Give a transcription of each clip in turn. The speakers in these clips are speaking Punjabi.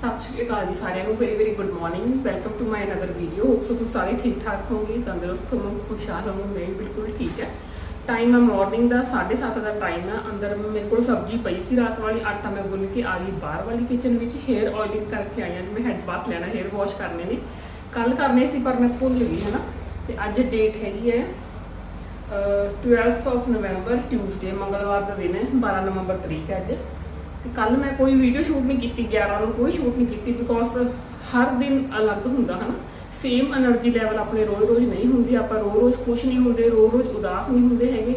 ਸਤਿ ਸ਼੍ਰੀ ਅਕਾਲ ਜੀ ਸਾਰਿਆਂ ਨੂੰ very very good morning welcome to my another video hope so ਤੁਸੀਂ ਸਾਰੇ ਠੀਕ ਠਾਕ ਹੋਵੋਗੇ, ਤੰਦਰੁਸਤ ਹੋਵੋਗੇ, ਖੁਸ਼ਹਾਲ ਹੋਵੋਗੇ, ਮੈਂ ਬਿਲਕੁਲ ਠੀਕ ਹੈ। ਟਾਈਮ ਹੈ ਮਾਰਨਿੰਗ ਦਾ 7:30 ਦਾ ਟਾਈਮ ਹੈ ਅੰਦਰ ਮੇਰੇ ਕੋਲ ਸਬਜ਼ੀ ਪਈ ਸੀ ਰਾਤ ਵਾਲੀ, ਆਟਾ ਮੈਂ ਗੁੰਨ ਕੇ ਆ ਗਈ ਬਾਹਰ ਵਾਲੀ ਕਿਚਨ ਵਿੱਚ ਹੇਅਰ ਆਇਲਿੰਗ ਕਰਕੇ ਆਈ ਹਾਂ। ਮੈਂ ਹੈਡ ਬਾਥ ਲੈਣਾ ਹੇਅਰ ਵਾਸ਼ ਕਰਨੇ ਨੇ। ਕੱਲ ਕਰਨੇ ਸੀ, ਪਰ ਮੈਂ ਭੁੱਲ ਗਈ, ਹੈ ਨਾ? ਤੇ ਅੱਜ ਡੇਟ ਹੈਗੀ ਹੈ, ਅਹ 12th ਆਫ ਨਵੰਬਰ ਟਿਊਜ਼ਡੇ ਮੰਗਲਵਾਰ ਦਾ ਦਿਨ ਹੈ 12 ਨਵੰਬਰ ਤਰੀਕ ਹੈ ਅੱਜ। ਤੇ ਕੱਲ ਮੈਂ ਕੋਈ ਵੀਡੀਓ ਸ਼ੂਟ ਨਹੀਂ ਕੀਤੀ 11 ਨੂੰ ਕੋਈ ਸ਼ੂਟ ਨਹੀਂ ਕੀਤੀ ਬਿਕੋਜ਼ ਹਰ ਦਿਨ ਅਲੱਗ ਹੁੰਦਾ ਹਨਾ। ਸੇਮ એનર્ਜੀ ਲੈਵਲ ਆਪਣੇ ਰੋਜ਼-ਰੋਜ਼ ਨਹੀਂ ਹੁੰਦੀ, ਆਪਾਂ ਰੋਜ਼-ਰੋਜ਼ ਖੁਸ਼ ਨਹੀਂ ਹੁੰਦੇ, ਰੋਜ਼-ਰੋਜ਼ ਉਦਾਸ ਨਹੀਂ ਹੁੰਦੇ ਹੈਗੇ।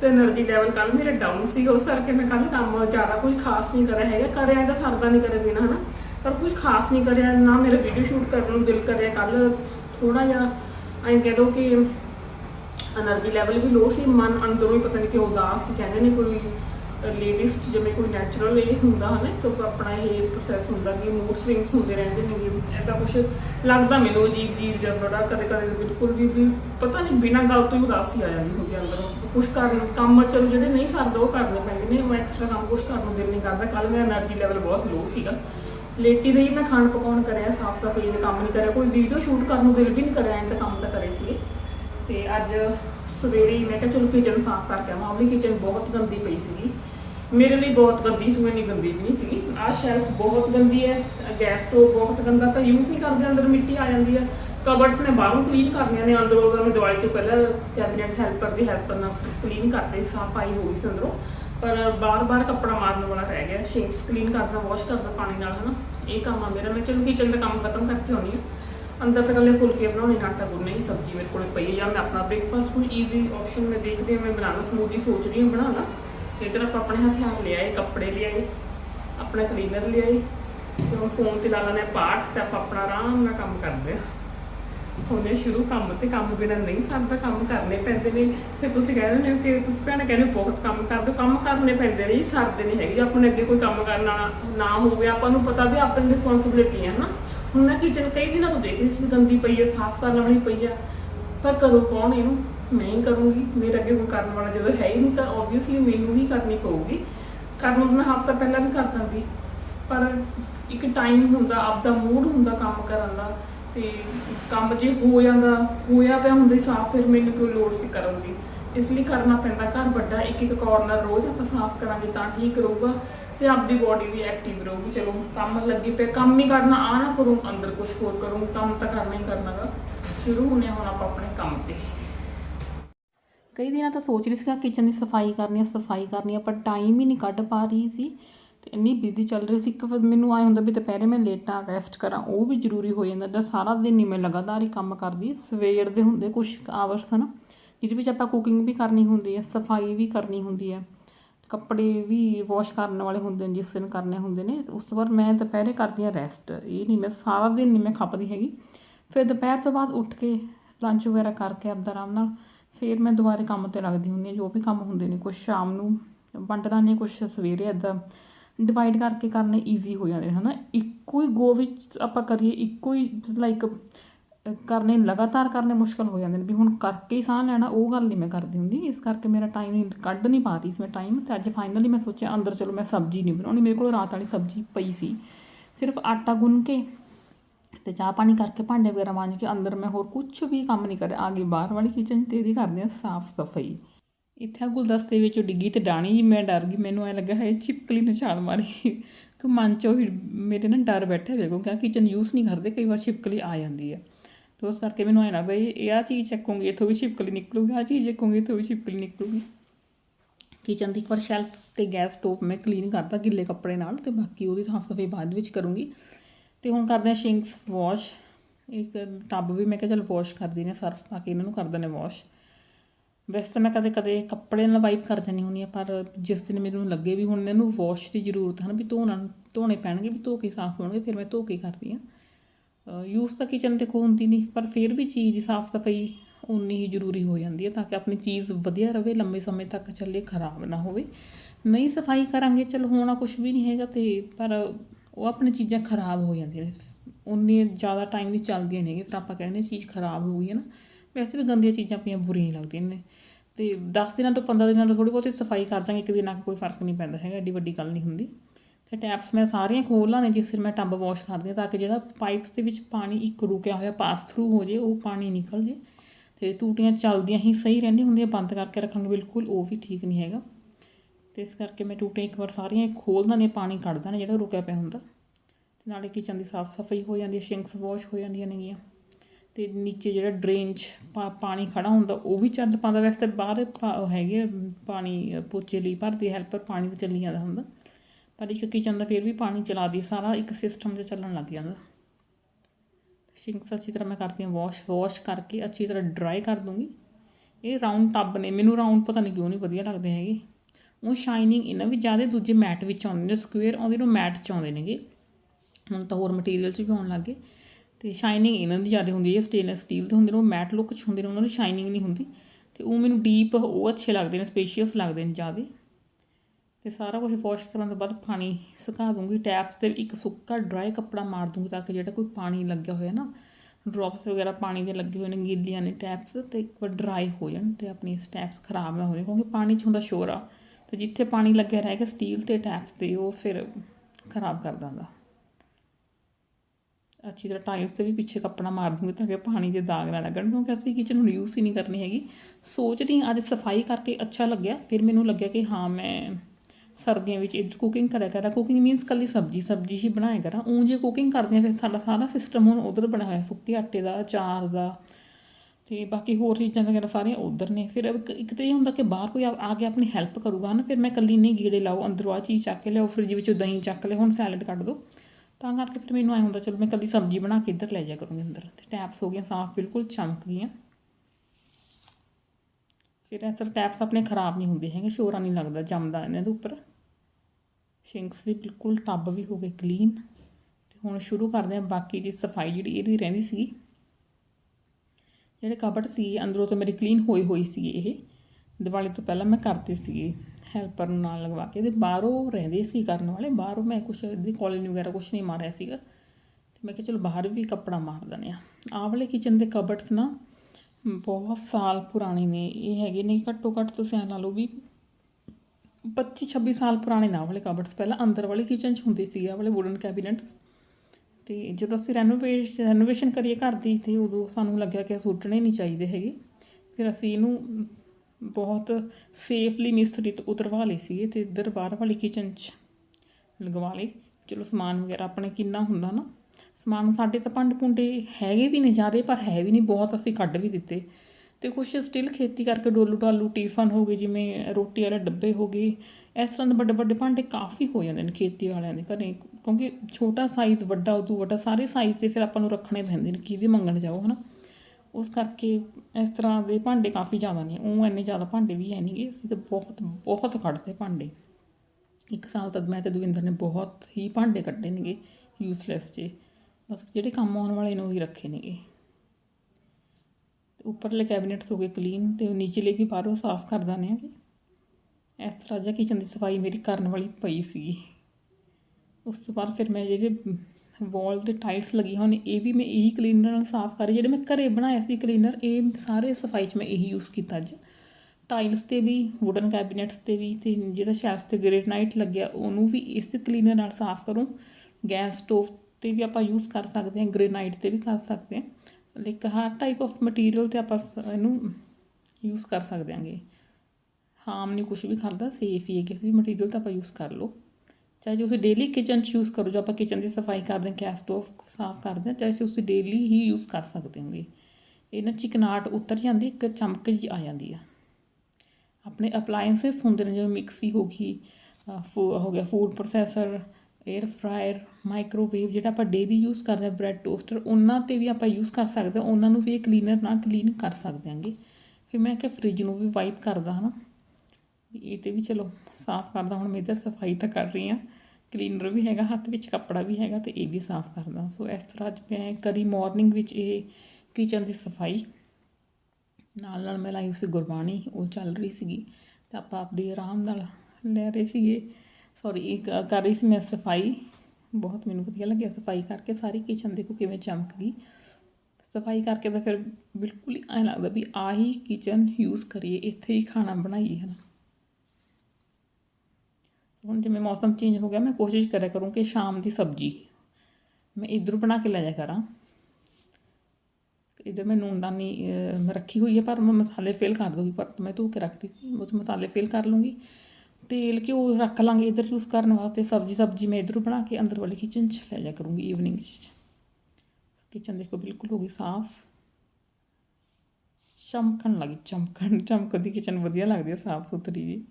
ਤੇ એનર્ਜੀ ਲੈਵਲ ਕੱਲ ਮੇਰਾ ਡਾਊਨ ਸੀ, ਉਸ ਕਰਕੇ ਮੈਂ ਕੱਲ ਕੰਮ ਜ਼ਿਆਦਾ ਕੁਝ ਖਾਸ ਨਹੀਂ ਕਰਿਆ ਹੈਗਾ। ਕਰਿਆ ਤਾਂ ਸਰਦਾ ਨਹੀਂ ਕਰਿਆ ਬਿਨਾ ਹਨਾ, ਪਰ ਕੁਝ ਖਾਸ ਨਹੀਂ ਕਰਿਆ, ਨਾ ਮੇਰਾ ਵੀਡੀਓ ਸ਼ੂਟ ਕਰਨ ਨੂੰ ਦਿਲ ਕਰਿਆ। ਕੱਲ ਥੋੜਾ ਜਿਹਾ ਐਂ ਕਹਿ ਦੋ ਕਿ એનર્ਜੀ ਲੈਵਲ ਵੀ ਲੋ ਸੀ, ਮਨ ਅੰਦਰੋਂ ਹੀ ਪਤਾ ਨਹੀਂ ਕਿ ਉਦਾਸ ਕਹਿੰਦੇ ਨੇ ਕੋਈ ਲੇਡੀਜ਼ ਜਿਵੇਂ ਕੋਈ ਨੈਚੁਰਲ ਇਹ ਹੁੰਦਾ ਹਨਾ ਕਿਉਂਕਿ ਆਪਣਾ ਇਹ ਪ੍ਰੋਸੈਸ ਹੁੰਦਾ ਕਿ ਮੂਡ ਸਵਿੰਗਸ ਹੁੰਦੇ ਰਹਿੰਦੇ ਨੇ ਐਦਾਂ ਕੁਝ ਲੱਗਦਾ ਮੈਨੂੰ ਅਜੀਬ ਜੀ ਜਿਹਾ ਬੜਾ ਕਦੇ ਕਦੇ ਬਿਲਕੁਲ ਵੀ ਪਤਾ ਨਹੀਂ ਬਿਨਾਂ ਗੱਲ ਤੋਂ ਹੀ ਉਦਾਸ ਉਦਾਸੀ ਆ ਜਾਂਦੀ ਹੁੰਦੀ ਅੰਦਰੋਂ। ਕੁਝ ਕਰਨ, ਕੰਮ ਚਲੋ ਜਿਹੜੇ ਨਹੀਂ ਸਰਦਾ ਉਹ ਕਰਨੇ ਪੈਂਦੇ ਨੇ, ਉਹ ਐਕਸਟਰਾ ਕੰਮ ਕੁਝ ਕਰਨ ਨੂੰ ਦਿਲ ਨਹੀਂ ਕਰਦਾ। ਕੱਲ ਮੇਰਾ એનર્ਜੀ ਲੈਵਲ ਬਹੁਤ ਲੋ ਸੀਗਾ। ਲੇਟੀ ਰਹੀ ਮੈਂ ਖਾਣ ਪਕਾਉਣ ਕਰਿਆ ਸਾਫ਼ ਸਫ਼ਾਈ ਦੇ ਕੰਮ ਨਹੀਂ ਕਰਿਆ। ਕੋਈ ਵੀਡੀਓ ਸ਼ੂਟ ਕਰਨ ਨੂੰ ਦਿਲ ਵੀ ਨਹੀਂ ਕਰਿਆ, ਇੰਨਾ ਕੰਮ ਤਾਂ ਕਰੇ ਸੀਗੇ। ਤੇ ਅੱਜ ਸਵੇਰੇ ਹੀ ਮੈਂ ਕਿਹਾ, ਚਲੋ ਕਿਚਨ ਸਾਫ਼ ਕਰਕੇ ਆਵਾਂ। ਆਪਣੀ ਕਿਚਨ ਬਹੁਤ ਗੰਦੀ ਪਈ ਸੀਗੀ। ਮੇਰੇ ਲਈ ਬਹੁਤ ਗੰਦੀ ਸੀ ਮੈਨੂੰ ਗੰਦੀ ਨਹੀਂ ਸੀਗੀ। ਆਹ ਸ਼ੈਲਫ ਬਹੁਤ ਗੰਦੀ ਹੈ ਗੈਸ ਸਟੋਵ ਬਹੁਤ ਗੰਦਾ ਤਾਂ ਯੂਜ਼ ਨਹੀਂ ਕਰਦੇ ਅੰਦਰ ਮਿੱਟੀ ਆ ਜਾਂਦੀ ਹੈ। ਕਬਰਡਸ ਨੇ ਬਾਹਰੋਂ ਕਲੀਨ ਕਰਨੀਆਂ ਨੇ ਅੰਦਰੋਂ ਤਾਂ ਮੈਂ ਦਿਵਾਲੀ ਤੋਂ ਪਹਿਲਾਂ ਕੈਬਨਿਟ ਹੈਲਪਰ ਦੀ ਹੈਲਪ ਨਾਲ ਕਲੀਨ ਕਰਦੇ ਸਫ਼ਾਈ ਹੋ ਗਈ ਸੀ ਅੰਦਰੋਂ। ਪਰ ਬਾਰ-ਬਾਰ ਕੱਪੜਾ ਮਾਰਨ ਵਾਲਾ ਰਹਿ ਗਿਆ ਸ਼ੇਕਸ ਕਲੀਨ ਕਰਨਾ ਵਾਸ਼ ਕਰਨਾ ਪਾਣੀ ਨਾਲ ਹਨਾ। ਇਹ ਕੰਮ ਆ ਮੇਰਾ ਮੈਂ ਚਲੋ ਕਿਚਨ ਦਾ ਕੰਮ ਖਤਮ ਕਰਕੇ ਆਉਣੀ ਆ ਅੰਦਰ ਤਾਂ ਇਕੱਲੇ ਫੁਲਕੇ ਬਣਾਉਣੇ ਨੇ, ਆਟਾ ਹੀ ਸਬਜ਼ੀ ਮੇਰੇ ਕੋਲ ਪਈ ਹੈ ਜਾਂ ਮੈਂ ਆਪਣਾ ਬ੍ਰੇਕਫਾਸਟ ਕੋਈ ਈਜ਼ੀ ਆਪਸ਼ਨ ਮੈਂ ਦੇਖਦੀ ਹਾਂ ਮੈਂ ਬਣਾਉਣਾ ਸਮੂਦੀ ਸੋਚ ਰਹੀ ਹਾਂ ਬਣਾਉਣਾ। ਇੱਧਰ ਆਪਾਂ ਆਪਣੇ ਹਥਿਆਰ ਲਿਆਏ, ਕੱਪੜੇ ਲਿਆਏ, ਆਪਣਾ ਕਲੀਨਰ ਲਿਆਏ, ਤੇ ਹੁਣ ਫੋਨ ਤੇ ਲਾ ਲੈਣੇ ਪਾਠ ਤੇ ਆਪਾਂ ਆਪਣਾ ਆਰਾਮ ਨਾਲ ਕੰਮ ਕਰਦੇ ਆ। ਹੁਣੇ ਸ਼ੁਰੂ ਕੰਮ ਤੇ ਕੰਮ ਬਿਨਾਂ ਨਹੀਂ ਸਰਦਾ, ਕੰਮ ਕਰਨੇ ਪੈਂਦੇ ਨੇ। ਫਿਰ ਤੁਸੀਂ ਕਹਿ ਦਿੰਦੇ ਹੋ ਕਿ ਤੁਸੀਂ ਭੈਣ ਕਹਿੰਦੇ ਹੋ ਬਹੁਤ ਕੰਮ ਕਰਦੇ ਹੋ, ਕੰਮ ਕਰਨੇ ਪੈਂਦੇ ਨੇ, ਸਰਦੇ ਨਹੀਂ ਹੈਗੇ। ਜੇ ਆਪਣੇ ਅੱਗੇ ਕੋਈ ਕੰਮ ਕਰਨਾ ਨਾ ਹੋਵੇ, ਆਪਾਂ ਨੂੰ ਪਤਾ ਵੀ ਆਪਣੀ ਰਿਸਪੌਂਸਿਬਿਲਿਟੀ ਹੈ ਨਾ। ਹੁਣ ਮੈਂ ਕਿਚਨ ਕਈ ਦਿਨਾਂ ਤੋਂ ਦੇਖ ਰਹੀ ਸੀ ਗੰਦੀ ਪਈ ਹੈ, ਸਾਫ਼ ਕਰਨ ਵਾਲੀ ਪਈ ਹੈ। ਪਰ ਕਰੂ ਕੌਣ ਇਹਨੂੰ ਮੈਂ ਹੀ ਕਰੂੰਗੀ, ਮੇਰੇ ਅੱਗੇ ਕੋਈ ਕਰਨ ਵਾਲਾ ਜਦੋਂ ਹੈ ਹੀ ਨਹੀਂ ਤਾਂ ਆਬਵੀਅਸਲੀ ਮੈਨੂੰ ਹੀ ਕਰਨੀ ਪਊਗੀ। ਕਰਨ ਨੂੰ ਮੈਂ ਹਫ਼ਤਾ ਪਹਿਲਾਂ ਵੀ ਕਰ ਦਿੰਦੀ। ਪਰ ਇੱਕ ਟਾਈਮ ਹੁੰਦਾ, ਆਪਦਾ ਮੂਡ ਹੁੰਦਾ ਕੰਮ ਕਰਨ ਦਾ ਤੇ ਕੰਮ ਜੇ ਹੋ ਜਾਂਦਾ, ਹੋਇਆ ਪਿਆ ਹੁੰਦਾ ਸਾਫ਼, ਫਿਰ ਮੈਨੂੰ ਕੋਈ ਲੋੜ ਸੀ ਕਰਨ ਦੀ। ਇਸ ਲਈ ਕਰਨਾ ਪੈਂਦਾ, ਘਰ ਵੱਡਾ ਇੱਕ ਇੱਕ ਕਾਰਨਰ ਰੋਜ਼ ਆਪਾਂ ਸਾਫ਼ ਕਰਾਂਗੇ ਤਾਂ ਠੀਕ ਰਹੂਗਾ ਤੇ ਆਪਦੀ ਬਾਡੀ ਵੀ ਐਕਟਿਵ ਰਹੂਗੀ। ਚਲੋ, ਕੰਮ ਲੱਗੇ ਪਏ ਕੰਮ ਹੀ ਕਰਨਾ ਆ ਨਾ ਕਰੂੰ, ਅੰਦਰ ਕੁਝ ਹੋਰ ਕਰੂੰ, ਕੰਮ ਤਾਂ ਕਰਨਾ ਹੀ ਕਰਨਾਗਾ ਸ਼ੁਰੂ ਹੋਣੇ ਹੁਣ ਆਪਾਂ ਆਪਣੇ ਕੰਮ ਤੇ। ਕਈ ਦਿਨਾਂ ਤੋਂ ਸੋਚ ਰਹੀ ਸੀਗਾ ਕਿਚਨ ਦੀ ਸਫ਼ਾਈ ਕਰਨੀ ਆ, ਸਫ਼ਾਈ ਕਰਨੀ ਆ, ਪਰ ਟਾਈਮ ਹੀ ਨਹੀਂ ਕੱਢ ਪਾ ਰਹੀ ਸੀ ਤੇ ਇੰਨੀ ਬਿਜ਼ੀ ਚੱਲ ਰਹੀ ਸੀ ਇੱਕ ਮੈਨੂੰ ਆਏ ਹੁੰਦਾ ਵੀ ਦੁਪਹਿਰੇ ਮੈਂ ਲੇਟਾਂ ਰੈਸਟ ਕਰਾਂ, ਉਹ ਵੀ ਜ਼ਰੂਰੀ ਹੋ ਜਾਂਦਾ ਤਾਂ ਸਾਰਾ ਦਿਨ ਨਹੀਂ ਮੈਂ ਲਗਾਤਾਰ ਹੀ ਕੰਮ ਕਰਦੀ ਸਵੇਰ ਦੇ ਹੁੰਦੇ ਕੁਝ ਆਵਰਸ ਹਨ, ਜਿਹਦੇ ਵਿੱਚ ਆਪਾਂ ਕੁਕਿੰਗ ਵੀ ਕਰਨੀ ਹੁੰਦੀ ਹੈ ਸਫ਼ਾਈ ਵੀ ਕਰਨੀ ਹੁੰਦੀ ਹੈ ਕੱਪੜੇ ਵੀ ਵਾਸ਼ ਕਰਨ ਵਾਲੇ ਹੁੰਦੇ ਨੇ, ਜਿਸ ਦਿਨ ਕਰਨੇ ਹੁੰਦੇ ਨੇ, ਉਸ ਤੋਂ ਬਾਅਦ ਮੈਂ ਦੁਪਹਿਰੇ ਕਰਦੀ ਹਾਂ ਰੈਸਟ ਇਹ ਨਹੀਂ ਮੈਂ ਸਾਰਾ ਦਿਨ ਨਹੀਂ ਮੈਂ ਖੱਪਦੀ ਹੈਗੀ। ਫਿਰ ਦੁਪਹਿਰ ਤੋਂ ਬਾਅਦ ਉੱਠ ਕੇ ਲੰਚ ਵਗੈਰਾ ਕਰਕੇ ਆਪਦਾ ਆਰਾਮ ਨਾਲ ਫਿਰ ਮੈਂ ਦੁਬਾਰੇ ਕੰਮ ਤੇ ਲੱਗਦੀ ਹੁੰਦੀ ਹਾਂ, ਜੋ ਵੀ ਕੰਮ ਹੁੰਦੇ ਨੇ ਕੁਝ ਸ਼ਾਮ ਨੂੰ ਵੰਡਦਾ ਨੇ ਕੁਝ ਸਵੇਰੇ ਇੱਦਾਂ ਡਿਵਾਈਡ ਕਰਕੇ ਕਰਨੇ ਈਜ਼ੀ ਹੋ ਜਾਂਦੇ ਹਨਾ? ਇੱਕੋ ਹੀ ਗੋ ਵਿੱਚ ਆਪਾਂ ਕਰੀਏ, ਇੱਕੋ ਹੀ ਲਾਈਕ ਕਰਨੇ, ਲਗਾਤਾਰ ਕਰਨੇ ਮੁਸ਼ਕਲ ਹੋ ਜਾਂਦੇ ਨੇ, ਵੀ ਹੁਣ ਕਰਕੇ ਹੀ ਸਾਹ ਲੈਣਾ, ਉਹ ਗੱਲ ਨਹੀਂ ਮੈਂ ਕਰਦੀ ਹੁੰਦੀ। ਇਸ ਕਰਕੇ ਮੇਰਾ ਟਾਈਮ ਕੱਢ ਨਹੀਂ ਪਾ ਰਹੀ ਸੀ ਮੈਂ ਟਾਈਮ ਤੇ, ਅੱਜ ਫਾਈਨਲੀ ਮੈਂ ਸੋਚਿਆ ਅੰਦਰ ਚਲੋ ਮੈਂ ਸਬਜ਼ੀ ਨਹੀਂ ਬਣਾਉਣੀ, ਮੇਰੇ ਕੋਲ ਰਾਤ ਵਾਲੀ ਸਬਜ਼ੀ ਪਈ ਸੀ। ਸਿਰਫ ਆਟਾ ਗੁੰਨ ਕੇ ਤੇ ਚਾਹ ਪਾਣੀ ਕਰਕੇ ਭਾਂਡੇ ਵਗੈਰਾ ਮਾਂਜ ਕੇ ਅੰਦਰ ਮੈਂ ਹੋਰ ਕੁਝ ਵੀ ਕੰਮ ਨਹੀਂ ਕਰਿਆ। ਆ ਗਈ ਬਾਹਰ ਵਾਲੀ ਕਿਚਨ ਤੇ ਇਹਦੀ ਕਰਦੇ ਆ ਸਾਫ਼ ਸਫ਼ਾਈ। ਇੱਥੇ ਗੁਲਦਸਤੇ ਵਿੱਚੋਂ ਡਿੱਗੀ ਤੇ ਡਾਣੀ ਜੀ, ਮੈਂ ਡਰ ਗਈ। ਮੈਨੂੰ ਐ ਲੱਗਾ ਹੈ ਚਿਪਕਲੀ ਨੇ ਮਾਰੀ। ਕਿ ਮਨ ਚ ਉਹੀ ਮੇਰੇ ਨਾਲ ਡਰ ਬੈਠਾ ਹੋਵੇ ਕਿਉਂਕਿ ਕਿਚਨ ਯੂਜ਼ ਨਹੀਂ ਕਰਦੇ, ਕਈ ਵਾਰ ਛਿਪਕਲੀ ਆ ਜਾਂਦੀ ਹੈ ਤੇ ਉਸ ਕਰਕੇ ਮੈਨੂੰ ਐ ਨਾ ਬਈ ਇਹ ਆ ਚੀਜ਼ ਚੱਕੂਗੀ, ਇੱਥੋਂ ਵੀ ਛਿਪਕਲੀ ਨਿਕਲੂਗੀ ਆ ਚੀਜ਼ ਚੱਕੂਗੀ, ਇੱਥੋਂ ਵੀ ਛਿਪਕਲੀ ਨਿਕਲੂਗੀ। ਕਿਚਨ ਦੀ ਇੱਕ ਵਾਰ ਸ਼ੈਲਫ ਤੇ ਗੈਸ ਸਟੋਵ ਮੈਂ ਕਲੀਨ ਕਰਤਾ ਗਿੱਲੇ ਕੱਪੜੇ ਨਾਲ ਤੇ ਬਾਕੀ ਉਹਦੀ ਸਾਫ਼ ਸਫ਼ਾਈ ਬਾਅਦ ਵਿੱਚ ਕਰੂੰਗੀ। ਤੇ ਹੁਣ ਕਰਦੇ ਆ ਸ਼ਿੰਕਸ ਵਾਸ਼। ਇੱਕ ਟੱਬ ਵੀ ਮੈਂ ਕਿਹਾ ਚਲ ਵਾਸ਼ ਕਰਦੀ ਨੇ, ਸਰਫ ਪਾ ਕੇ ਇਹਨਾਂ ਨੂੰ ਕਰ ਦਿੰਦੇ ਵਾਸ਼। ਵੈਸੇ ਮੈਂ ਕਦੇ ਕਦੇ ਕੱਪੜੇ ਨਾਲ ਵਾਈਪ ਕਰ ਦਿੰਦੀ ਹੁੰਦੀ ਆ ਪਰ ਜਿਸ ਦਿਨ ਮੈਨੂੰ ਲੱਗੇ ਵੀ ਹੁਣ ਇਹਨੂੰ ਵਾਸ਼ ਦੀ ਜ਼ਰੂਰਤ ਹੈ ਨਾ, ਵੀ ਧੋਣਾ, ਧੋਣੇ ਪੈਣਗੇ, ਵੀ ਧੋ ਕੇ ਸਾਫ਼ ਹੋਣਗੇ, ਫਿਰ ਮੈਂ ਧੋ ਕੇ ਕਰਦੀ ਆ ਯੂਜ਼ ਤਾਂ ਕਿਚਨ ਤੇ ਕੋਈ ਹੁੰਦੀ ਨਹੀਂ, ਪਰ ਫਿਰ ਵੀ ਚੀਜ਼ ਦੀ ਸਾਫ਼ ਸਫ਼ਾਈ ਉਨੀ ਹੀ ਜ਼ਰੂਰੀ ਹੋ ਜਾਂਦੀ ਹੈ, ਤਾਂ ਕਿ ਆਪਣੀ ਚੀਜ਼ ਵਧੀਆ ਰਵੇ, ਲੰਬੇ ਸਮੇਂ ਤੱਕ ਚੱਲੇ, ਖਰਾਬ ਨਾ ਹੋਵੇ। ਨਹੀਂ ਸਫ਼ਾਈ ਕਰਾਂਗੇ, ਚਲ ਹੋਣਾ ਕੁਝ ਵੀ ਨਹੀਂ ਹੈਗਾ ਤੇ, ਪਰ ਉਹ ਆਪਣੀ ਚੀਜ਼ਾਂ ਖਰਾਬ ਹੋ ਜਾਂਦੀਆਂ ਨੇ। ਉਨੀ ਜ਼ਿਆਦਾ ਟਾਈਮ ਨਹੀਂ ਚੱਲਦੀਆਂ ਨੇਗੇ ਫਿਰ ਆਪਾਂ ਕਹਿੰਦੇ ਚੀਜ਼ ਖਰਾਬ ਹੋ ਗਈ ਹੈ ਨਾ, ਵੈਸੇ ਵੀ ਗੰਦੀਆਂ ਚੀਜ਼ਾਂ ਪਈਆਂ ਬੁਰੀਆਂ ਹੀ ਲੱਗਦੀਆਂ ਨੇ। ਤੇ 10 ਦਿਨਾਂ ਤੋਂ 15 ਦਿਨਾਂ ਤੋਂ ਥੋੜੀ ਬਹੁਤੀ ਸਫ਼ਾਈ ਕਰ ਦਾਂਗੇ, ਇੱਕ ਦਿਨ ਨਾਲ ਕੋਈ ਫ਼ਰਕ ਨਹੀਂ ਪੈਂਦਾ ਹੈਗਾ ਏਡੀ ਵੱਡੀ ਗੱਲ ਨਹੀਂ ਹੁੰਦੀ। ਫਿਰ ਟੈਪਸ ਮੈਂ ਸਾਰੀਆਂ ਖੋਲ੍ਹਾਂ ਨੇ ਜਿਸ ਸਿਰ ਮੈਂ ਟੱਬ ਵਾਸ਼ ਕਰਦੀ ਹਾਂ ਤਾਂ ਕਿ ਜਿਹੜਾ ਪਾਈਪਸ ਦੇ ਵਿੱਚ ਪਾਣੀ ਇੱਕ ਰੁਕਿਆ ਹੋਇਆ ਪਾਸ ਥਰੂ ਹੋ ਜੇ, ਉਹ ਪਾਣੀ ਨਿਕਲ ਜੇ। ਤੇ ਟੂਟੀਆਂ ਚੱਲਦੀਆਂ ਹੀ ਸਹੀ ਰਹਿੰਦੀਆਂ ਹੁੰਦੀਆਂ, ਬੰਦ ਕਰਕੇ ਰੱਖਾਂਗੇ, ਬਿਲਕੁਲ ਉਹ ਵੀ ਠੀਕ ਨਹੀਂ ਹੈਗਾ। ਤੇ ਇਸ ਕਰਕੇ ਮੈਂ ਟੂਟੀਆਂ ਇੱਕ ਵਾਰ ਸਾਰੀਆਂ ਖੋਲ੍ਹਦਾ ਨੇ ਪਾਣੀ ਕੱਢਦਾ ਨੇ ਜਿਹੜਾ ਰੁਕਿਆ ਪਿਆ ਹੁੰਦਾ। ਤੇ ਨਾਲੇ ਕਿਚਨ ਦੀ ਸਾਫ਼ ਸਫ਼ਾਈ ਹੋ ਜਾਂਦੀ ਹੈ ਸਿੰਕਸ ਵਾਸ਼ ਹੋ ਜਾਂਦੀਆਂ ਨੇਗੀਆਂ। ਤੇ ਨੀਚੇ ਜਿਹੜਾ ਡਰੇਨ 'ਚ ਪਾ- ਪਾਣੀ ਖੜਾ ਹੁੰਦਾ ਉਹ ਵੀ ਚੱਲ ਪਾਉਂਦਾ। ਵੈਸੇ ਬਾਹਰ ਪਾ- ਹੈਗੇ ਆ, ਪਾਣੀ ਪੋਚੇ ਲਈ ਭਰਦੀ ਹੈਲਪਰ ਪਾਣੀ ਤਾਂ ਚੱਲੀ ਜਾਂਦਾ ਹੁੰਦਾ। ਪਰ ਇੱਕ ਕਿਚਨ ਦਾ ਫਿਰ ਵੀ ਪਾਣੀ ਚਲਾ ਦੀ ਸਾਰਾ ਇੱਕ ਸਿਸਟਮ 'ਚ ਚੱਲਣ ਲੱਗ ਜਾਂਦਾ। ਸਿੰਕਸ ਅੱਛੀ ਤਰ੍ਹਾਂ ਮੈਂ ਕਰਦੀ ਹਾਂ ਵਾਸ਼ ਵਾਸ਼ ਕਰਕੇ ਅੱਛੀ ਤਰ੍ਹਾਂ ਡਰਾਈ ਕਰ ਦੂੰਗੀ। ਇਹ ਰਾਉਂਡ ਟੱਬ ਨੇ ਮੈਨੂੰ ਰਾਉਂਡ ਪਤਾ ਨਹੀਂ ਕਿਉਂ ਨਹੀਂ ਵਧੀਆ ਲੱਗਦੇ ਹੈਗੇ। ਉਹ ਸ਼ਾਈਨਿੰਗ ਇਹਨਾਂ ਵੀ ਜ਼ਿਆਦਾ ਦੂਜੇ ਮੈਟ ਵਿੱਚ ਆਉਂਦੇ ਨੇ ਸਕੁਅਰ ਆਉਂਦੇ ਨੂੰ ਮੈਟ 'ਚ ਆਉਂਦੇ ਨੇਗੇ। ਹੁਣ ਤਾਂ ਹੋਰ ਮਟੀਰੀਅਲ 'ਚ ਵੀ ਆਉਣ ਲੱਗੇ ਤੇ ਸ਼ਾਈਨਿੰਗ ਇਹਨਾਂ ਦੀ ਜ਼ਿਆਦਾ ਹੁੰਦੀ ਹੈ ਸਟੇਨਲੈਸ ਸਟੀਲ ਦੇ ਹੁੰਦੇ ਨੇ, ਉਹ ਮੈਟ ਲੁੱਕ 'ਚ ਹੁੰਦੇ ਨੇ, ਉਹਨਾਂ ਨੂੰ ਸ਼ਾਈਨਿੰਗ ਨਹੀਂ ਹੁੰਦੀ। ਤੇ ਉਹ ਮੈਨੂੰ ਡੀਪ ਉਹ ਅੱਛੇ ਲੱਗਦੇ ਨੇ ਸਪੇਸ਼ੀਅਸ ਲੱਗਦੇ ਨੇ ਜ਼ਿਆਦਾ। ਤੇ ਸਾਰਾ ਕੁਝ ਵਾਸ਼ ਕਰਨ ਤੋਂ ਬਾਅਦ ਪਾਣੀ ਸੁਕਾ ਦੂੰਗੀ। ਟੈਪਸ ਤੇ ਇੱਕ ਸੁੱਕਾ ਡਰਾਈ ਕੱਪੜਾ ਮਾਰ ਦੂੰਗੀ ਤਾਂ ਕਿ ਜਿਹੜਾ ਕੋਈ ਪਾਣੀ ਲੱਗਿਆ ਹੋਇਆ ਨਾ ਡ੍ਰੌਪਸ ਵਗੈਰਾ ਪਾਣੀ ਦੇ ਲੱਗੇ ਹੋਏ ਨੇ, ਗਿੱਲੀਆਂ ਨੇ ਟੈਪਸ ਤੇ ਇੱਕ ਵਾਰ ਡਰਾਈ ਹੋ ਜਾਣ ਤੇ ਆਪਣੀ ਸਟੈਪਸ ਖਰਾਬ ਨਾ ਹੋ ਜਾਣ ਕਿਉਂਕਿ ਪਾਣੀ 'ਚ ਹੁੰਦਾ ਸ਼ੋਰ। ਆ ਤੇ ਜਿੱਥੇ ਪਾਣੀ ਲੱਗਿਆ ਰਹਿ ਗਿਆ ਸਟੀਲ ਤੇ ਟੈਪਸ ਤੇ ਉਹ ਫਿਰ ਖਰਾਬ ਕਰ ਦਿੰਦਾ ਅੱਛੀ ਤਰ੍ਹਾਂ ਟਾਈਲਸ ਤੇ ਵੀ ਪਿੱਛੇ ਕੱਪੜਾ ਮਾਰ ਦੂੰਗੀ ਤਾਂ ਕਿ ਪਾਣੀ ਦੇ ਦਾਗ ਨਾ ਲੱਗਣ, ਕਿਉਂਕਿ ਅਸੀਂ ਕਿਚਨ ਨੂੰ ਯੂਜ਼ ਹੀ ਨਹੀਂ ਕਰਨੀ ਹੈਗੀ। ਸੋਚਦੀ ਹਾਂ ਅੱਜ ਸਫ਼ਾਈ ਕਰਕੇ ਅੱਛਾ ਲੱਗਿਆ, ਫਿਰ ਮੈਨੂੰ ਲੱਗਿਆ ਕਿ ਹਾਂ, ਮੈਂ ਸਰਦੀਆਂ ਵਿੱਚ ਇਹ ਕੁਕਿੰਗ ਕਰਿਆ ਕਰਾਂ। ਕੁਕਿੰਗ ਮੀਨਸ ਕੱਲੀ ਸਬਜ਼ੀ ਸਬਜ਼ੀ ਹੀ ਬਣਾਇਆ ਕਰਾਂ। ਊਂ ਜੇ ਕੁਕਿੰਗ ਕਰਦੇ ਹਾਂ ਫਿਰ ਸਾਡਾ ਸਾਰਾ ਸਿਸਟਮ ਹੁਣ ਉਧਰ ਬਣਿਆ ਹੋਇਆ, ਸੁੱਕੇ ਆਟੇ ਦਾ ਚਾਰ ਦਾ ਤੇ ਬਾਕੀ ਹੋਰ ਚੀਜ਼ਾਂ ਵਗੈਰਾ ਸਾਰੀਆਂ ਉਧਰ ਨੇ। ਫਿਰ ਇੱਕ ਇੱਕ ਤਾਂ ਇਹ ਹੁੰਦਾ ਕਿ ਬਾਹਰ ਕੋਈ ਆ ਆ ਕੇ ਆਪਣੀ ਹੈਲਪ ਕਰੂਗਾ ਨਾ, ਫਿਰ ਮੈਂ ਇਕੱਲੀ ਨਹੀਂ ਗੀੜੇ ਲਾਓ, ਅੰਦਰੋਂ ਆ ਚੀਜ਼ ਚੱਕ ਕੇ ਲਿਆਓ ਫ੍ਰਿਜ ਵਿੱਚੋਂ ਦਹੀਂ ਚੱਕ ਲਿਆ ਹੁਣ ਸੈਲਡ ਕੱਢ ਦੋ। ਤਾਂ ਕਰਕੇ ਫਿਰ ਮੈਨੂੰ ਐ ਹੁੰਦਾ, ਚਲੋ ਮੈਂ ਕੱਲੀ ਸਬਜ਼ੀ ਬਣਾ ਕੇ ਇੱਧਰ ਲੈ ਜਾ ਕਰੂੰਗੀ ਅੰਦਰ। ਤੇ ਟੈਪਸ ਹੋ ਗਈਆਂ ਸਾਫ਼, ਬਿਲਕੁਲ ਚਮਕ ਗਈਆਂ। ਫਿਰ ਐਸਰ ਟੈਪਸ ਆਪਣੇ ਖਰਾਬ ਨਹੀਂ ਹੁੰਦੇ ਹੈਗੇ, ਸ਼ੋਰਾ ਨਹੀਂ ਲੱਗਦਾ ਜੰਮਦਾ ਇਹਨਾਂ ਦੇ ਉੱਪਰ। ਸ਼ਿੰਕਸ ਵੀ ਬਿਲਕੁਲ ਟੱਬ ਵੀ ਹੋ ਗਏ ਕਲੀਨ ਤੇ ਹੁਣ ਸ਼ੁਰੂ ਕਰਦੇ ਹਾਂ, ਬਾਕੀ ਦੀ ਸਫ਼ਾਈ ਜਿਹੜੀ ਇਹਦੀ ਰਹਿੰਦੀ ਸੀ ਜਿਹੜੇ ਕਬਟ ਸੀ, ਅੰਦਰੋਂ ਤਾਂ ਮੇਰੀ ਕਲੀਨ ਹੋਈ ਹੋਈ ਸੀ ਇਹ। ਦੀਵਾਲੀ ਤੋਂ ਪਹਿਲਾਂ ਮੈਂ ਕਰਤੀ ਸੀਗੇ ਹੈਲਪਰ ਨੂੰ ਨਾਲ ਲਗਵਾ ਕੇ। ਤੇ ਬਾਹਰੋਂ ਰਹਿੰਦੇ ਸੀ ਕਰਨ ਵਾਲੇ। ਬਾਹਰੋਂ ਮੈਂ ਕੁਛ ਦੀ ਕਾਲਿੰਗ ਵਗੈਰਾ ਕੁਛ ਨਹੀਂ ਮਾਰਿਆ ਸੀਗਾ। ਤੇ ਮੈਂ ਕਿਹਾ ਚਲੋ ਬਾਹਰ ਵੀ ਕੱਪੜਾ ਮਾਰ ਦਿੰਦੇ ਆ ਆਹ ਵਾਲੇ ਕਿਚਨ ਦੇ ਕਬਟਸ ਨਾ ਬਹੁਤ ਸਾਲ ਪੁਰਾਣੇ ਨੇ। ਇਹ ਹੈਗੇ ਨੇ ਘੱਟੋ ਘੱਟ ਤੁਸੀਂ ਐਂ ਲਾ ਲਓ ਵੀ 25 26 ਸਾਲ ਪੁਰਾਣੇ ਨਾ ਵਾਲੇ ਕਬਟਸ ਪਹਿਲਾਂ ਅੰਦਰ ਵਾਲੇ ਕਿਚਨ 'ਚ ਹੁੰਦੇ ਸੀ ਆ ਵਾਲੇ ਵੁਡਨ ਕੈਬਿਨਟਸ ਤੇ ਜਦੋਂ ਅਸੀਂ ਰੈਨੋਵੇਟ ਰੈਨੋਵੇਸ਼ਨ ਕਰੀਏ ਘਰ ਦੀ, ਤੇ ਉਦੋਂ ਸਾਨੂੰ ਲੱਗਿਆ ਕਿ ਸੁੱਟਣੇ ਨਹੀਂ ਚਾਹੀਦੇ ਹੈਗੇ। ਫਿਰ ਅਸੀਂ ਇਹਨੂੰ ਬਹੁਤ ਸੇਫਲੀ ਮਿਸਤਰੀ ਤੋਂ ਉਤਰਵਾ ਲਏ ਸੀਗੇ ਤੇ ਇੱਧਰ ਬਾਹਰ ਵਾਲੀ ਕਿਚਨ 'ਚ ਲਗਵਾ ਲਏ। ਚਲੋ ਸਮਾਨ ਵਗੈਰਾ ਆਪਣੇ ਕਿੰਨਾ ਹੁੰਦਾ ਨਾ। ਸਮਾਨ ਸਾਡੇ ਤਾਂ ਭੰਡ ਭੁੰਡੇ ਹੈਗੇ ਵੀ ਨੇ ਜ਼ਿਆਦੇ, ਪਰ ਹੈ ਵੀ ਨਹੀਂ। ਬਹੁਤ ਅਸੀਂ ਕੱਢ ਵੀ ਦਿੱਤੇ। ਤੇ ਕੁਛ ਸਟਿਲ ਖੇਤੀ ਕਰਕੇ ਡੋਲੂ ਡਾਲੂ, ਟਿਫਨ ਹੋ ਗਏ, ਜਿਵੇਂ ਰੋਟੀ ਵਾਲੇ ਡੱਬੇ ਹੋ ਗਏ, ਇਸ ਤਰ੍ਹਾਂ ਦੇ ਵੱਡੇ ਵੱਡੇ ਭਾਂਡੇ ਕਾਫੀ ਹੋ ਜਾਂਦੇ ਨੇ ਖੇਤੀ ਵਾਲਿਆਂ ਦੇ ਘਰੇ, ਕਿਉਂਕਿ ਛੋਟਾ ਸਾਈਜ਼ ਵੱਡਾ, ਉਦੋਂ ਵੱਡਾ, ਸਾਰੇ ਸਾਈਜ਼ ਦੇ ਫਿਰ ਆਪਾਂ ਨੂੰ ਰੱਖਣੇ ਪੈਂਦੇ ਨੇ, ਕਿਹਦੇ ਮੰਗਣ ਜਾਓ, ਹਨਾ? ਉਸ ਕਰਕੇ ਇਸ ਤਰ੍ਹਾਂ ਦੇ ਭਾਂਡੇ ਕਾਫੀ ਜ਼ਿਆਦਾ ਨੇ, ਉਹ ਇੰਨੇ ਜ਼ਿਆਦਾ ਭਾਂਡੇ ਵੀ ਹੈ ਨਹੀਂਗੇ ਅਸੀਂ ਤਾਂ ਬਹੁਤ ਬਹੁਤ ਕੱਢਦੇ ਭਾਂਡੇ। ਇੱਕ ਸਾਲ ਤੱਕ ਮੈਂ ਤੇ ਦਵਿੰਦਰ ਨੇ ਬਹੁਤ ਹੀ ਭਾਂਡੇ ਕੱਢੇ ਨੇਗੇ ਯੂਸਲੈਸ 'ਚ ਬਸ ਜਿਹੜੇ ਕੰਮ ਆਉਣ ਵਾਲੇ ਨੇ ਉਹੀ ਰੱਖੇ ਨੇਗੇ। ਉੱਪਰਲੇ ਕੈਬਨਿਟਸ ਹੋ ਗਏ ਕਲੀਨ ਤੇ ਨੀਚੇਲੇ ਵੀ ਬਾਹਰੋਂ ਸਾਫ਼ ਕਰ ਦਿੰਦੇ ਆਂਗੇ ਇਸ ਤਰ੍ਹਾਂ ਜਿਹਾ ਕਿਚਨ ਦੀ ਸਫ਼ਾਈ ਮੇਰੀ ਕਰਨ ਵਾਲੀ ਪਈ ਸੀਗੀ ਉਸ ਤੋਂ ਬਾਅਦ ਫਿਰ ਮੈਂ ਜਿਹੜੇ ਵਾਲ ਦੇ ਟਾਈਲਸ ਲੱਗੀ ਹੋਣ ਇਹ ਵੀ ਮੈਂ ਇਹੀ ਕਲੀਨਰ ਨਾਲ ਸਾਫ਼ ਕਰੇ ਜਿਹੜੇ ਮੈਂ ਘਰੇ ਬਣਾਇਆ ਸੀ ਕਲੀਨਰ ਇਹ ਸਾਰੇ ਸਫ਼ਾਈ 'ਚ ਮੈਂ ਇਹੀ ਯੂਜ਼ ਕੀਤਾ ਅੱਜ। ਟਾਈਲਸ ਤੇ ਵੀ ਵੁਡਨ ਕੈਬਨਿਟਸ ਤੇ ਵੀ ਤੇ ਜਿਹੜਾ ਸ਼ੈਲਫ ਤੇ ਗ੍ਰੇਨਾਈਟ ਲੱਗਿਆ, ਉਹਨੂੰ ਵੀ ਇਸ ਕਲੀਨਰ ਨਾਲ ਸਾਫ਼ ਕਰੋ। ਗੈਸ ਸਟੋਵ ਤੇ ਵੀ ਆਪਾਂ ਯੂਜ਼ ਕਰ ਸਕਦੇ ਹਾਂ ਗ੍ਰੇਨਾਈਟ ਤੇ ਵੀ ਕਰ ਸਕਦੇ ਹਾਂ। ਲਾਈਕ ਹਰ ਟਾਈਪ ਆਫ ਮਟੀਰੀਅਲ ਤੇ ਆਪਾਂ ਸ- ਇਹਨੂੰ ਯੂਜ਼ ਕਰ ਸਕਦੇ ਹਾਂਗੇ ਹਾਰਮ ਨਹੀਂ ਕੁਝ ਵੀ ਕਰਦਾ ਸੇਫ ਹੀ ਹੈ। ਕਿਸੇ ਵੀ ਮਟੀਰੀਅਲ ਤਾਂ ਆਪਾਂ ਯੂਜ਼ ਕਰ ਲਓ। ਚਾਹੇ ਤੁਸੀਂ ਡੇਲੀ ਕਿਚਨ 'ਚ ਯੂਜ਼ ਕਰੋ, ਜੋ ਆਪਾਂ ਕਿਚਨ ਦੀ ਸਫ਼ਾਈ ਕਰਦੇ ਹਾਂ ਗੈਸ ਸਟੋਵ ਸਾਫ਼ ਕਰਦੇ ਹਾਂ, ਚਾਹੇ ਤੁਸੀਂ ਡੇਲੀ ਹੀ ਯੂਜ਼ ਕਰ ਸਕਦੇ ਹੋਗੇ। ਇਹਨਾਂ ਚਿਕਨਾਟ ਉਤਰ ਜਾਂਦੀ, ਇੱਕ ਚਮਕ ਜੀ ਆ ਜਾਂਦੀ ਆ। ਆਪਣੇ ਅਪਲਾਈਐਂਸਸ ਹੁੰਦੇ ਨੇ, ਜਿਵੇਂ ਮਿਕਸੀ ਹੋ ਗਈ ਫੂ, ਹੋ ਗਿਆ food processor air fryer microwave ਜਿਹੜਾ ਆਪਾਂ ਡੇਲੀ ਯੂਜ਼ ਕਰਦੇ ਹਾਂ ਬ੍ਰੈਡ ਟੋਸਟਰ ਉਹਨਾਂ ਤੇ ਵੀ ਆਪਾਂ ਯੂਜ਼ ਕਰ ਸਕਦੇ ਹਾਂ, ਉਹਨਾਂ ਨੂੰ ਵੀ ਇਹ ਕਲੀਨਰ ਨਾਲ ਕਲੀਨ ਕਰ ਸਕਦੇ ਹਾਂਗੇ। ਫਿਰ ਮੈਂ ਕਿ ਫ੍ਰਿਜ ਨੂੰ ਵੀ ਵਾਈਪ ਕਰਦਾ ਹਨਾ ਵੀ ਇਹ ਤੇ ਵੀ ਚਲੋ ਸਾਫ਼ ਕਰਦਾ, ਹੁਣ ਮੈਂ ਇੱਧਰ ਸਫ਼ਾਈ ਤਾਂ ਕਰ ਰਹੀ ਹਾਂ। ਕਲੀਨਰ ਵੀ ਹੈਗਾ, ਹੱਥ ਵਿੱਚ ਕੱਪੜਾ ਵੀ ਹੈਗਾ ਤੇ ਇਹ ਵੀ ਸਾਫ਼ ਕਰਦਾ ਸੋ ਇਸ ਤਰ੍ਹਾਂ ਅੱਜ ਮੈਂ ਕਰੀ ਮਾਰਨਿੰਗ ਵਿੱਚ ਇਹ ਕਿਚਨ ਦੀ ਸਫ਼ਾਈ। ਨਾਲ ਨਾਲ ਮੈਂ ਲਾਈ ਸੀ ਗੁਰਬਾਣੀ, ਉਹ ਚੱਲ ਰਹੀ ਸੀਗੀ। ਤਾਂ ਆਪਾਂ ਆਪਦੀ ਆਰਾਮ ਨਾਲ ਲੈ ਰਹੇ ਸੀਗੇ। ਸੌਰੀ ਇੱਕ ਕਰ ਰਹੀ ਸੀ ਮੈਂ ਸਫ਼ਾਈ। ਬਹੁਤ ਮੈਨੂੰ ਵਧੀਆ ਲੱਗਿਆ ਸਫ਼ਾਈ ਕਰਕੇ। ਸਾਰੀ ਕਿਚਨ ਦੇਖੋ ਕਿਵੇਂ ਚਮਕ ਗਈ। ਸਫ਼ਾਈ ਕਰਕੇ ਤਾਂ ਫਿਰ ਬਿਲਕੁਲ ਹੀ ਐਂ ਲੱਗਦਾ ਵੀ ਆਹੀ ਕਿਚਨ ਯੂਜ਼ ਕਰੀਏ, ਇੱਥੇ ਹੀ ਖਾਣਾ ਬਣਾਈਏ ਹੈ ਨਾ ਹੁਣ ਜਿਵੇਂ ਮੌਸਮ ਚੇਂਜ ਹੋ ਗਿਆ, ਮੈਂ ਕੋਸ਼ਿਸ਼ ਕਰਿਆ ਕਰੂੰ ਕਿ ਸ਼ਾਮ ਦੀ ਸਬਜ਼ੀ ਮੈਂ ਇਧਰੋਂ ਬਣਾ ਕੇ ਲੈ ਜਾ ਕਰਾਂ। ਇਧਰ ਮੈਂ ਨੂਨਦਾਨੀ ਰੱਖੀ ਹੋਈ ਹੈ ਪਰ ਮੈਂ ਮਸਾਲੇ ਫਿਲ ਕਰ ਦੂੰਗੀ ਪਰ ਮੈਂ ਧੋ ਕੇ ਰੱਖਦੀ ਸੀ। ਉਹ ਮਸਾਲੇ ਫਿਲ ਕਰ ਲੂੰਗੀ ਤੇਲ ਘਿਓ ਰੱਖ ਲਾਂਗੇ ਇਧਰ ਯੂਜ਼ ਕਰਨ ਵਾਸਤੇ, ਸਬਜ਼ੀ ਸਬਜ਼ੀ ਮੈਂ ਇਧਰੋਂ ਬਣਾ ਕੇ ਅੰਦਰ ਵਾਲੇ ਕਿਚਨ 'ਚ ਲੈ ਜਾ ਕਰੂੰਗੀ ਈਵਨਿੰਗ 'ਚ ਕਿਚਨ ਦੇਖੋ ਬਿਲਕੁਲ ਹੋ ਗਈ ਸਾਫ਼। ਚਮਕਣ ਲੱਗੀ, ਚਮਕਣ, ਚਮਕਦੀ ਕਿਚਨ ਵਧੀਆ ਲੱਗਦੀ ਹੈ ਸਾਫ਼ ਸੁਥਰੀ ਜੀ।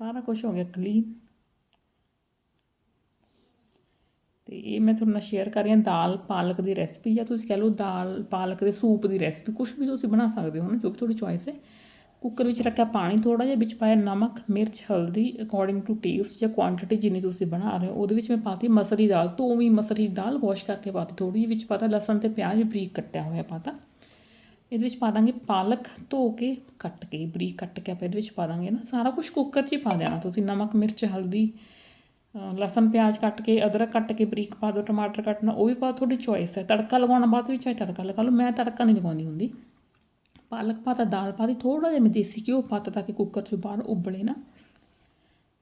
ਸਾਰਾ ਕੁਝ ਹੋ ਗਿਆ ਕਲੀਨ ਤੇ ਇਹ ਮੈਂ ਤੁਹਾਡੇ ਨਾਲ ਸ਼ੇਅਰ ਕਰ ਰਹੀ ਹਾਂ ਦਾਲ ਪਾਲਕ ਦੀ ਰੈਸਪੀ ਜਾਂ ਤੁਸੀਂ ਕਹਿ ਲਓ ਦਾਲ ਪਾਲਕ ਦੇ ਸੂਪ ਦੀ ਰੈਸਪੀ ਕੁਝ ਵੀ ਤੁਸੀਂ ਬਣਾ ਸਕਦੇ ਹੋ ਨਾ, ਜੋ ਵੀ ਤੁਹਾਡੀ ਚੋਇਸ ਹੈ। ਕੁੱਕਰ ਵਿੱਚ ਰੱਖਿਆ ਪਾਣੀ ਥੋੜਾ ਜਿਹਾ, ਵਿੱਚ ਪਾਇਆ ਨਮਕ, ਮਿਰਚ, ਹਲਦੀ ਅਕੋਰਡਿੰਗ ਟੂ ਟੇਸਟ ਜਾਂ ਕੁਆਂਟੀਟੀ ਜਿੰਨੀ ਤੁਸੀਂ ਬਣਾ ਰਹੇ ਹੋ, ਉਹਦੇ ਵਿੱਚ ਮੈਂ ਪਾਤੀ ਮਸਰੀ ਦਾਲ ਧੋਵੀਂ ਮਸਰੀ ਦਾਲ ਵਾਸ਼ ਕਰਕੇ ਪਾਤੀ ਥੋੜੀ ਜਿਹੀ, ਵਿੱਚ ਪਾਤਾ ਲਸਣ ਤੇ ਪਿਆਜ਼, ਬਰੀਕ ਕੱਟਿਆ ਹੋਇਆ ਪਾਤਾ। ਇਹਦੇ ਵਿੱਚ ਪਾ ਦਾਂਗੇ ਪਾਲਕ, ਧੋ ਕੇ ਕੱਟ ਕੇ, ਬਰੀਕ ਕੱਟ ਕੇ ਆਪਾਂ ਇਹਦੇ ਵਿੱਚ ਪਾ ਦਾਂਗੇ ਨਾ, ਸਾਰਾ ਕੁਝ ਕੁੱਕਰ 'ਚ ਹੀ ਪਾ ਦੇਣਾ ਤੁਸੀਂ, ਨਮਕ, ਮਿਰਚ, ਹਲਦੀ ਲਸਣ, ਪਿਆਜ਼ ਕੱਟ ਕੇ, ਅਦਰਕ ਕੱਟ ਕੇ ਬਰੀਕ ਪਾ ਦਿਓ, ਟਮਾਟਰ ਕੱਟਣਾ ਉਹ ਵੀ ਪਾ ਤੁਹਾਡੀ ਚੋਇਸ ਹੈ। ਤੜਕਾ ਲਗਾਉਣਾ ਬਾਅਦ ਵਿੱਚ ਚਾਹੇ ਤੜਕਾ ਲਗਾ ਲਓ, ਮੈਂ ਤੜਕਾ ਨਹੀਂ ਲਗਾਉਂਦੀ ਹੁੰਦੀ। ਪਾਲਕ ਪਾਤਾ ਦਾਲ ਪਾਤੀ ਥੋੜਾ ਜਿਹਾ ਮੈਂ ਦੇਸੀ ਘਿਓ ਪਾਤਾ ਤਾਂ ਕਿ ਕੁੱਕਰ 'ਚੋਂ ਬਾਹਰ ਉਬਲੇ ਨਾ।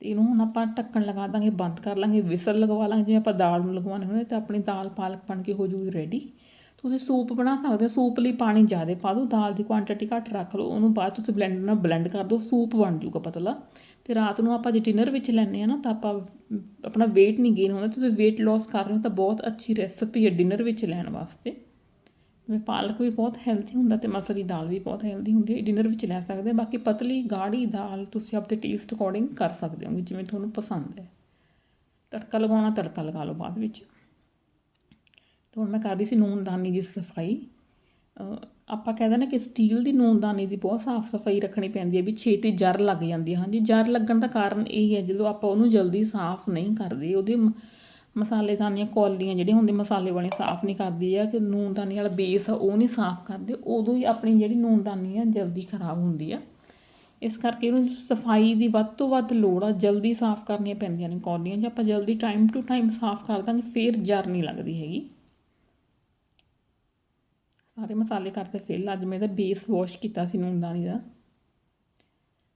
ਤੇ ਇਹਨੂੰ ਹੁਣ ਆਪਾਂ ਢੱਕਣ ਲਗਾ ਦਾਂਗੇ, ਬੰਦ ਕਰ ਲਾਂਗੇ, ਵਿਸਲ ਲਗਵਾ ਲਾਂਗੇ, ਜਿਵੇਂ ਆਪਾਂ ਦਾਲ ਨੂੰ ਲਗਵਾਉਣੇ ਹੁੰਦੇ ਤਾਂ ਆਪਣੀ ਦਾਲ ਪਾਲਕ ਬਣ ਕੇ ਹੋ ਜੂਗੀ ਰੈਡੀ ਤੁਸੀਂ ਸੂਪ ਬਣਾ ਸਕਦੇ ਹੋ, ਸੂਪ ਲਈ ਪਾਣੀ ਜ਼ਿਆਦਾ ਪਾ ਦਿਓ, ਦਾਲ ਦੀ ਕੁਆਂਟੀਟੀ ਘੱਟ ਰੱਖ ਲਓ, ਉਹਨੂੰ ਬਾਅਦ ਤੁਸੀਂ ਬਲੈਂਡਰ ਨਾਲ ਬਲੈਂਡ ਕਰ ਦਿਓ, ਸੂਪ ਬਣ ਜੂਗਾ ਪਤਲਾ। ਤੇ ਰਾਤ ਨੂੰ ਆਪਾਂ ਜੇ ਡਿਨਰ ਵਿੱਚ ਲੈਂਦੇ ਆ ਨਾ, ਤਾਂ ਆਪਾਂ, ਆਪਣਾ weight ਨਹੀਂ ਗੇਨ ਹੁੰਦਾ, ਤੁਸੀਂ weight loss ਕਰ ਰਹੇ ਹੋ ਤਾਂ ਬਹੁਤ ਅੱਛੀ ਰੈਸਪੀ ਹੈ ਡਿਨਰ ਵਿੱਚ ਲੈਣ ਵਾਸਤੇ। ਜਿਵੇਂ ਪਾਲਕ ਵੀ ਬਹੁਤ ਹੈਲਥੀ ਹੁੰਦਾ ਤੇ ਮਸਰੀ ਦਾਲ ਵੀ ਬਹੁਤ ਹੈਲਥੀ ਹੁੰਦੀ ਹੈ ਡਿਨਰ ਵਿੱਚ ਲੈ ਸਕਦੇ ਹੋ। ਬਾਕੀ ਪਤਲੀ ਗਾੜੀ ਦਾਲ ਤੁਸੀਂ ਆਪਣੇ ਟੇਸਟ ਅਕੋਰਡਿੰਗ ਕਰ ਸਕਦੇ ਹੋ ਜਿਵੇਂ ਤੁਹਾਨੂੰ ਪਸੰਦ ਹੈ। ਤੜਕਾ ਲਗਾਉਣਾ, ਤੜਕਾ ਲਗਾ ਲਓ ਬਾਅਦ ਵਿੱਚ। ਤੇ ਹੁਣ ਮੈਂ ਕਰ ਰਹੀ ਸੀ ਨੂਨਦਾਨੀ ਦੀ ਸਫ਼ਾਈ। ਅਹ ਆਪਾਂ ਕਹਿੰਦੇ ਨੇ ਕਿ ਸਟੀਲ ਦੀ ਨੂਨਦਾਨੀ ਦੀ ਬਹੁਤ ਸਾਫ਼ ਸਫ਼ਾਈ ਰੱਖਣੀ ਪੈਂਦੀ ਹੈ ਵੀ ਛੇਤੀ ਜਰ ਲੱਗ ਜਾਂਦੀ ਹੈ। ਹਾਂਜੀ, ਜਰ ਲੱਗਣ ਦਾ ਕਾਰਨ ਇਹ ਹੈ ਜਦੋਂ ਆਪਾਂ ਉਹਨੂੰ ਜਲਦੀ ਸਾਫ਼ ਨਹੀਂ ਕਰਦੇ, ਉਹਦੇ ਮ- ਮਸਾਲੇਦਾਨੀਆਂ ਕੌਲੀਆਂ ਜਿਹੜੇ ਹੁੰਦੇ ਮਸਾਲੇ ਵਾਲੇ ਸਾਫ਼ ਨਹੀਂ ਕਰਦੀ ਆ ਕਿ ਨੂਨਦਾਨੀ ਵਾਲਾ ਬੇਸ ਆ, ਉਹ ਨਹੀਂ ਸਾਫ਼ ਕਰਦੇ, ਉਦੋਂ ਹੀ ਆਪਣੀ ਜਿਹੜੀ ਨੂਨਦਾਨੀ ਆ, ਜਲਦੀ ਖਰਾਬ ਹੁੰਦੀ ਆ। ਇਸ ਕਰਕੇ ਇਹਨੂੰ ਸਫ਼ਾਈ ਦੀ ਵੱਧ ਤੋਂ ਵੱਧ ਲੋੜ ਆ, ਜਲਦੀ ਸਾਫ਼ ਕਰਨੀਆਂ ਪੈਂਦੀਆਂ ਨੇ ਕੌਲੀਆਂ, ਜੇ ਆਪਾਂ ਜਲਦੀ ਟਾਈਮ ਟੂ ਟਾਈਮ ਸਾਫ਼ ਕਰ ਦਾਂਗੇ, ਫੇਰ ਜਰ ਨਹੀਂ ਲੱਗਦੀ ਹੈਗੀ। ਸਾਰੇ ਮਸਾਲੇ ਕਰਤੇ ਫਿਲ ਅੱਜ ਮੈਂ ਇਹਦਾ ਬੇਸ ਵਾਸ਼ ਕੀਤਾ ਸੀ ਨੂਨਦਾਨੀ ਦਾ।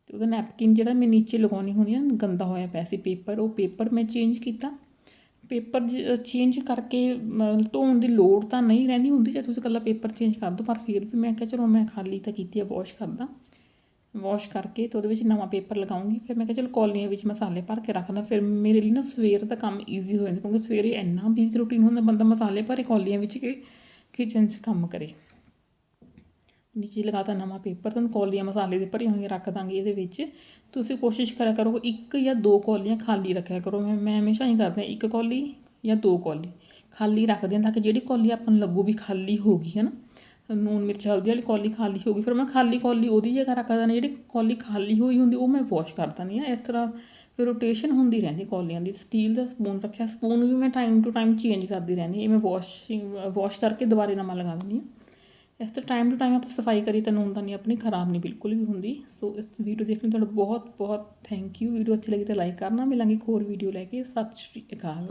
ਤੇ ਉਹਦਾ ਨੈਪਕਿਨ ਜਿਹੜਾ ਮੈਂ ਨੀਚੇ ਲਗਾਉਣੀ ਹੁੰਦੀ ਆ ਗੰਦਾ ਹੋਇਆ ਪਿਆ ਸੀ ਪੇਪਰ ਉਹ ਪੇਪਰ ਮੈਂ ਚੇਂਜ ਕੀਤਾ। ਪੇਪਰ ਚੇਂਜ ਕਰਕੇ ਮ, ਧੋਣ ਦੀ ਲੋੜ ਤਾਂ ਨਹੀਂ ਰਹਿੰਦੀ ਹੁੰਦੀ ਜੇ ਤੁਸੀਂ ਇਕੱਲਾ ਪੇਪਰ ਚੇਂਜ ਕਰ ਦਿਓ ਪਰ ਫਿਰ ਵੀ ਮੈਂ ਕਿਹਾ ਚਲੋ ਮੈਂ ਖਾਲੀ ਤਾਂ ਕੀਤੀ ਆ ਵਾਸ਼ ਕਰਦਾ। ਵਾਸ਼ ਕਰਕੇ ਤੇ ਉਹਦੇ ਵਿੱਚ ਨਵਾਂ ਪੇਪਰ ਲਗਾਉਂਗੀ ਫਿਰ ਮੈਂ ਕਿਹਾ ਚਲੋ ਕੌਲੀਆਂ ਵਿੱਚ ਮਸਾਲੇ ਭਰ ਕੇ ਰੱਖਦਾ। ਫਿਰ ਮੇਰੇ ਲਈ ਨਾ ਸਵੇਰ ਦਾ ਕੰਮ ਈਜ਼ੀ ਹੋ ਜਾਂਦਾ ਕਿਉਂਕਿ ਸਵੇਰੇ ਇੰਨਾ ਬਿਜ਼ੀ ਰੂਟੀਨ ਹੁੰਦਾ ਬੰਦਾ ਮਸਾਲੇ ਭਰੇ ਕੌਲੀਆਂ ਵਿੱਚ ਕਿ ਕਿਚਨ 'ਚ ਕੰਮ ਕਰੇ। ਨੀਚੇ ਲਗਾਤਾ ਨਵਾਂ ਪੇਪਰ, ਤੁਹਾਨੂੰ ਕੌਲੀਆਂ ਮਸਾਲੇ ਦੇ ਭਰੀਆਂ ਹੋਈਆਂ ਰੱਖ ਦਾਂਗੇ ਇਹਦੇ ਵਿੱਚ। ਤੁਸੀਂ ਕੋਸ਼ਿਸ਼ ਕਰਿਆ ਕਰੋ ਇੱਕ ਜਾਂ ਦੋ ਕੌਲੀਆਂ ਖਾਲੀ ਰੱਖਿਆ ਕਰੋ। ਮੈਂ ਮੈਂ ਹਮੇਸ਼ਾ ਹੀ ਕਰਦਾ ਇੱਕ ਕੌਲੀ ਜਾਂ ਦੋ ਕੌਲੀ ਖਾਲੀ ਰੱਖਦੇ ਹਾਂ ਤਾਂ ਕਿ ਜਿਹੜੀ ਕੌਲੀ ਆਪਾਂ ਨੂੰ ਲੱਗੂ ਵੀ ਖਾਲੀ ਹੋ ਗਈ, ਹੈ ਨਾ? ਨੂਨ ਮਿਰਚ ਹਲਦੀ ਵਾਲੀ ਕੌਲੀ ਖਾਲੀ ਹੋ ਗਈ। ਫਿਰ ਮੈਂ ਖਾਲੀ ਕੌਲੀ ਉਹਦੀ ਜਗ੍ਹਾ ਰੱਖ ਦਿੰਦਾ ਜਿਹੜੀ ਕੌਲੀ ਖਾਲੀ ਹੋਈ ਹੁੰਦੀ, ਉਹ ਮੈਂ ਵਾਸ਼ ਕਰ ਦਿੰਦੀ ਹਾਂ। ਇਸ ਤਰ੍ਹਾਂ ਫਿਰ ਰੋਟੇਸ਼ਨ ਹੁੰਦੀ ਰਹਿੰਦੀ ਕੌਲੀਆਂ ਦੀ ਸਟੀਲ ਦਾ ਸਪੂਨ ਰੱਖਿਆ ਸਪੂਨ ਵੀ ਮੈਂ ਟਾਈਮ ਟੂ ਟਾਈਮ ਚੇਂਜ ਕਰਦੀ ਰਹਿੰਦੀ ਇਹ ਮੈਂ ਵਾਸ਼ਿੰਗ ਵਾਸ਼ ਕਰਕੇ ਦੁਬਾਰੇ ਨਵਾਂ ਲਗਾ ਦਿੰਦੀ ਹਾਂ। ਇਸ ਤਰ੍ਹਾਂ ਟਾਈਮ ਟੂ ਟਾਈਮ ਆਪਾਂ ਸਫ਼ਾਈ ਕਰੀ ਤਾਂ ਨੂਨਦਾਨੀ ਆਪਣੀ ਖਰਾਬ ਨਹੀਂ ਬਿਲਕੁਲ ਵੀ ਹੁੰਦੀ। ਸੋ ਇਸ ਵੀਡੀਓ ਦੇਖਣ ਲਈ ਤੁਹਾਡਾ ਬਹੁਤ ਬਹੁਤ ਥੈਂਕ ਯੂ ਵੀਡੀਓ ਅੱਛੀ ਲੱਗੀ ਤਾਂ ਲਾਈਕ ਕਰਨਾ। ਮਿਲਾਂਗੇ ਇੱਕ ਹੋਰ ਵੀਡੀਓ ਲੈ ਕੇ। ਸਤਿ ਸ਼੍ਰੀ ਅਕਾਲ।